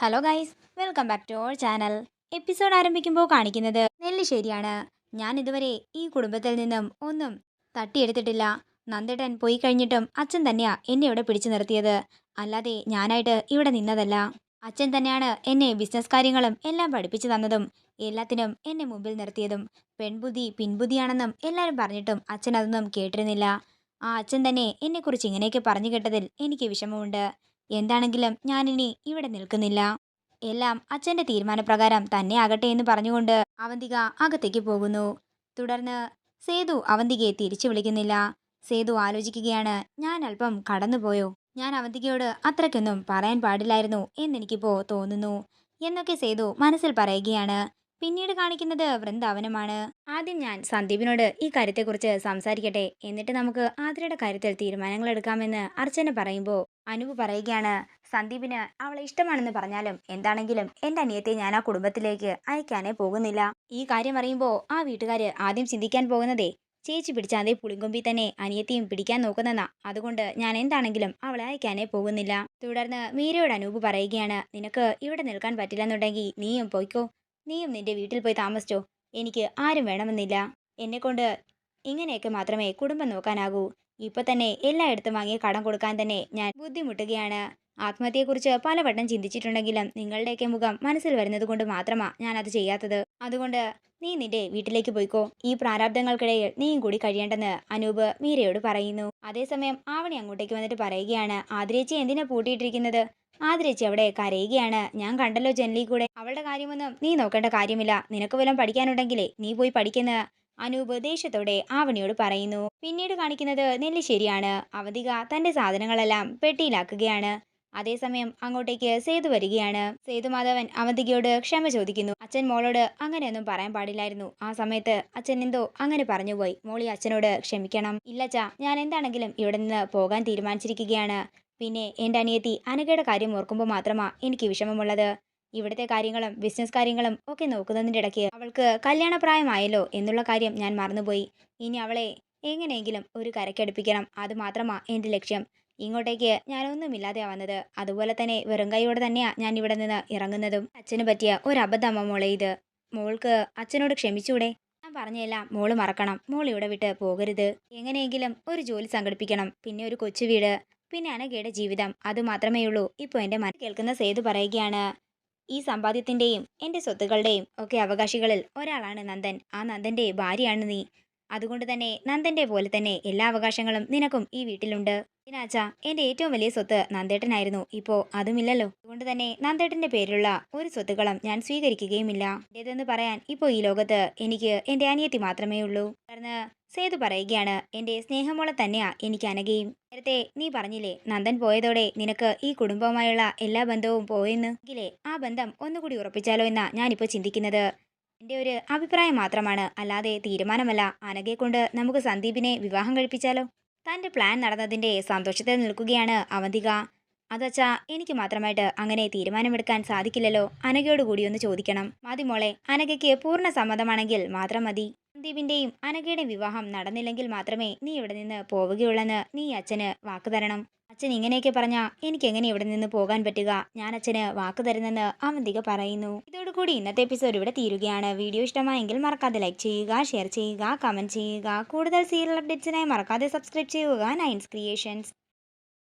Hello guys welcome back to our channel episode ആരംഭിക്കുമ്പോൾ കാണിക്കുന്നത് നെല്ലിശ്ശേരിയാണ് ഞാൻ ഇതുവരെ ഈ കുടുംബത്തിൽ നിന്നും ഒന്നും തട്ടിയെടുത്തിട്ടില്ല. നന്ദേട്ടൻ പോയി കഴിഞ്ഞിട്ടും അച്ഛൻ തന്നെയാ എന്നെ ഇവിടെ പിടിച്ചു നിർത്തിയത്. അല്ലാതെ ഞാനായിട്ട് ഇവിടെ നിന്നതല്ല. അച്ഛൻ തന്നെയാണ് എന്നെ ബിസിനസ് കാര്യങ്ങളും എല്ലാം പഠിപ്പിച്ചു തന്നതും എല്ലാത്തിനും എന്നെ മുമ്പിൽ നിർത്തിയതും. പെൺബുദ്ധി പിൻബുദ്ധിയാണെന്നും എല്ലാവരും പറഞ്ഞിട്ടും അച്ഛൻ അതൊന്നും കേട്ടിരുന്നില്ല. ആ അച്ഛൻ തന്നെ എന്നെക്കുറിച്ച് ഇങ്ങനെയൊക്കെ പറഞ്ഞു കേട്ടതിൽ എനിക്ക് വിഷമമുണ്ട്. എന്താണെങ്കിലും ഞാനിനി ഇവിടെ നിൽക്കുന്നില്ല. എല്ലാം അച്ഛന്റെ തീരുമാനപ്രകാരം തന്നെ ആകട്ടെ എന്ന് പറഞ്ഞുകൊണ്ട് അവന്തിക അകത്തേക്ക് പോകുന്നു. തുടർന്ന് സേതു അവന്തികയെ തിരിച്ചു വിളിക്കുന്നില്ല. സേതു ആലോചിക്കുകയാണ് ഞാൻ അല്പം കടന്നുപോയോ? ഞാൻ അവന്തികയോട് അത്രയ്ക്കൊന്നും പറയാൻ പാടില്ലായിരുന്നു എന്നെനിക്കിപ്പോ തോന്നുന്നു എന്നൊക്കെ സേതു മനസ്സിൽ പറയുകയാണ്. പിന്നീട് കാണിക്കുന്നത് വൃന്ദാവനമാണ്. ആദ്യം ഞാൻ സന്ദീപിനോട് ഈ കാര്യത്തെക്കുറിച്ച് സംസാരിക്കട്ടെ. എന്നിട്ട് നമുക്ക് ആതിരയുടെ കാര്യത്തിൽ തീരുമാനങ്ങൾ എടുക്കാമെന്ന് അർച്ചന പറയുമ്പോൾ അനൂപ് പറയുകയാണ് സന്ദീപിന് അവളെ ഇഷ്ടമാണെന്ന് പറഞ്ഞാലും എന്താണെങ്കിലും എന്റെ അനിയത്തെ ഞാൻ ആ കുടുംബത്തിലേക്ക് അയക്കാനേ പോകുന്നില്ല. ഈ കാര്യം അറിയുമ്പോൾ ആ വീട്ടുകാര് ആദ്യം ചിന്തിക്കാൻ പോകുന്നതേ ചേച്ചി പിടിച്ചാതെ പുളിങ്കൊമ്പി തന്നെ അനിയത്തെയും പിടിക്കാൻ നോക്കുന്നതാ അതുകൊണ്ട് ഞാൻ എന്താണെങ്കിലും അവളെ അയക്കാനേ പോകുന്നില്ല. തുടർന്ന് മീരയോട് അനൂപ് പറയുകയാണ് നിനക്ക് ഇവിടെ നിൽക്കാൻ പറ്റില്ലെന്നുണ്ടെങ്കിൽ നീയും പോയിക്കോ. നീയും നിന്റെ വീട്ടിൽ പോയി താമസിച്ചോ? എനിക്ക് ആരും വേണമെന്നില്ല. എന്നെക്കൊണ്ട് ഇങ്ങനെയൊക്കെ മാത്രമേ കുടുംബം നോക്കാനാകൂ. ഇപ്പൊ തന്നെ എല്ലായിടത്തും വാങ്ങിയ കടം കൊടുക്കാൻ തന്നെ ഞാൻ ബുദ്ധിമുട്ടുകയാണ്. ആത്മഹത്യയെക്കുറിച്ച് പലവട്ടം ചിന്തിച്ചിട്ടുണ്ടെങ്കിലും നിങ്ങളുടെയൊക്കെ മുഖം മനസ്സിൽ വരുന്നത് കൊണ്ട് മാത്രമാ ഞാൻ അത് ചെയ്യാത്തത്. അതുകൊണ്ട് നീ നിന്റെ വീട്ടിലേക്ക് പോയിക്കോ. ഈ പ്രാരാബ്ദങ്ങൾക്കിടയിൽ നീയും കൂടി കഴിയേണ്ടെന്ന് അനൂപ് മീരയോട് പറയുന്നു. അതേസമയം ആവണി അങ്ങോട്ടേക്ക് വന്നിട്ട് പറയുകയാണ് ആതിരേച്ചി എന്തിനാ പൂട്ടിയിട്ടിരിക്കുന്നത്? ആതിരേച്ചി അവിടെ കരയുകയാണ്. ഞാൻ കണ്ടല്ലോ ജനലി കൂടെ. അവളുടെ കാര്യമൊന്നും നീ നോക്കേണ്ട കാര്യമില്ല. നിനക്ക് വല്ലതും പഠിക്കാനുണ്ടെങ്കിലേ നീ പോയി പഠിക്കുന്ന അനൂപ് ദേഷ്യത്തോടെ ആവണിയോട് പറയുന്നു. പിന്നീട് കാണിക്കുന്നത് നെല്ലി ശരിയാണ് അവധിക തന്റെ സാധനങ്ങളെല്ലാം പെട്ടിയിലാക്കുകയാണ്. അതേസമയം അങ്ങോട്ടേക്ക് സേതു വരികയാണ്. സേതു മാധവൻ അവന്തികയോട് ക്ഷമ ചോദിക്കുന്നു. അച്ഛൻ മോളോട് അങ്ങനെയൊന്നും പറയാൻ പാടില്ലായിരുന്നു. ആ സമയത്ത് അച്ഛൻ എന്തോ അങ്ങനെ പറഞ്ഞുപോയി. മോളി അച്ഛനോട് ക്ഷമിക്കണം. ഇല്ലച്ചാ ഞാൻ എന്താണെങ്കിലും ഇവിടെ നിന്ന് പോകാൻ തീരുമാനിച്ചിരിക്കുകയാണ്. പിന്നെ എന്റെ അനിയത്തി അനഘയുടെ കാര്യം ഓർക്കുമ്പോൾ മാത്രമാ എനിക്ക് വിഷമമുള്ളത്. ഇവിടുത്തെ കാര്യങ്ങളും ബിസിനസ് കാര്യങ്ങളും ഒക്കെ നോക്കുന്നതിന്റെ ഇടയ്ക്ക് അവൾക്ക് കല്യാണപ്രായമായല്ലോ എന്നുള്ള കാര്യം ഞാൻ മറന്നുപോയി. ഇനി അവളെ എങ്ങനെയെങ്കിലും ഒരു കരക്കടുപ്പിക്കണം അത് മാത്രമാ എന്റെ ലക്ഷ്യം. ഇങ്ങോട്ടേക്ക് ഞാനൊന്നുമില്ലാതെയാ വന്നത്. അതുപോലെ തന്നെ വെറും കൈയോടെ തന്നെയാണ് ഞാൻ ഇവിടെ നിന്ന് ഇറങ്ങുന്നതും. അച്ഛന് പറ്റിയ ഒരു അബദ്ധമ്മ മോളെ ഇത്. മോൾക്ക് അച്ഛനോട് ക്ഷമിച്ചൂടെ? ഞാൻ പറഞ്ഞെല്ലാം മോൾ മറക്കണം. മോൾ ഇവിടെ വിട്ട് പോകരുത്. എങ്ങനെയെങ്കിലും ഒരു ജോലി സംഘടിപ്പിക്കണം. പിന്നെ ഒരു കൊച്ചു വീട്. പിന്നെ അനഘയുടെ ജീവിതം. അത് മാത്രമേ ഉള്ളൂ. ഇപ്പോൾ എന്റെ മന കേൾക്കുന്ന സേതു പറയുകയാണ് ഈ സമ്പാദ്യത്തിന്റെയും എന്റെ സ്വത്തുക്കളുടെയും ഒക്കെ അവകാശികളിൽ ഒരാളാണ് നന്ദൻ. ആ നന്ദന്റെ ഭാര്യയാണ് നീ. അതുകൊണ്ട് തന്നെ നന്ദന്റെ പോലെ തന്നെ എല്ലാ അവകാശങ്ങളും നിനക്കും ഈ വീട്ടിലുണ്ട്. ഇതിനാച്ച എന്റെ ഏറ്റവും വലിയ സ്വത്ത് നന്ദേട്ടനായിരുന്നു. ഇപ്പോൾ അതുമില്ലല്ലോ. അതുകൊണ്ട് തന്നെ നന്ദേട്ടന്റെ പേരിലുള്ള ഒരു സ്വത്തുക്കളും ഞാൻ സ്വീകരിക്കുകയുമില്ല. എന്റേതെന്ന് പറയാൻ ഇപ്പോൾ ഈ ലോകത്ത് എനിക്ക് എന്റെ അനിയത്തി മാത്രമേ ഉള്ളൂ. തുടർന്ന് സേതു പറയുകയാണ് എന്റെ സ്നേഹമോളെ തന്നെയാ എനിക്ക് അനഘയും. നേരത്തെ നീ പറഞ്ഞില്ലേ നന്ദൻ പോയതോടെ നിനക്ക് ഈ കുടുംബവുമായുള്ള എല്ലാ ബന്ധവും പോയെന്ന്? എങ്കിലേ ആ ബന്ധം ഒന്നുകൂടി ഉറപ്പിച്ചാലോ എന്നാ ഞാനിപ്പോൾ ചിന്തിക്കുന്നത്. എന്റെ ഒരു അഭിപ്രായം മാത്രമാണ്. അല്ലാതെ തീരുമാനമല്ല. അനഘയെ കൊണ്ട് നമുക്ക് സന്ദീപിനെ വിവാഹം കഴിപ്പിച്ചാലോ? തന്റെ പ്ലാൻ നടന്നതിന്റെ സന്തോഷത്തിൽ നിൽക്കുകയാണ് അവന്തിക. അതച്ചാ എനിക്ക് മാത്രമായിട്ട് അങ്ങനെ തീരുമാനമെടുക്കാൻ സാധിക്കില്ലല്ലോ. അനഘയോട് കൂടി ഒന്ന് ചോദിക്കണം. മതി മോളെ അനഘയ്ക്ക് പൂർണ സമ്മതമാണെങ്കിൽ മാത്രം മതി. സന്ദീപിന്റെയും അനഘയുടെയും വിവാഹം നടന്നില്ലെങ്കിൽ മാത്രമേ നീ ഇവിടെ നിന്ന് പോവുകയുള്ളെന്ന് നീ അച്ഛന് വാക്ക് തരണം. അച്ഛൻ ഇങ്ങനെയൊക്കെ പറഞ്ഞാ എനിക്ക് എങ്ങനെ ഇവിടെ നിന്ന് പോകാൻ പറ്റുക? ഞാൻ അച്ഛന് വാക്ക് തരുന്നെന്ന് അവന്തിക പറയുന്നു. ഇതോടുകൂടി ഇന്നത്തെ എപ്പിസോഡ് ഇവിടെ തീരുകയാണ്. വീഡിയോ ഇഷ്ടമായെങ്കിൽ മറക്കാതെ ലൈക്ക് ചെയ്യുക ഷെയർ ചെയ്യുക കമന്റ് ചെയ്യുക. കൂടുതൽ സീരിയൽ അപ്ഡേറ്റ്സിനായി മറക്കാതെ സബ്സ്ക്രൈബ് ചെയ്യുക. നയൻസ് ക്രിയേഷൻസ്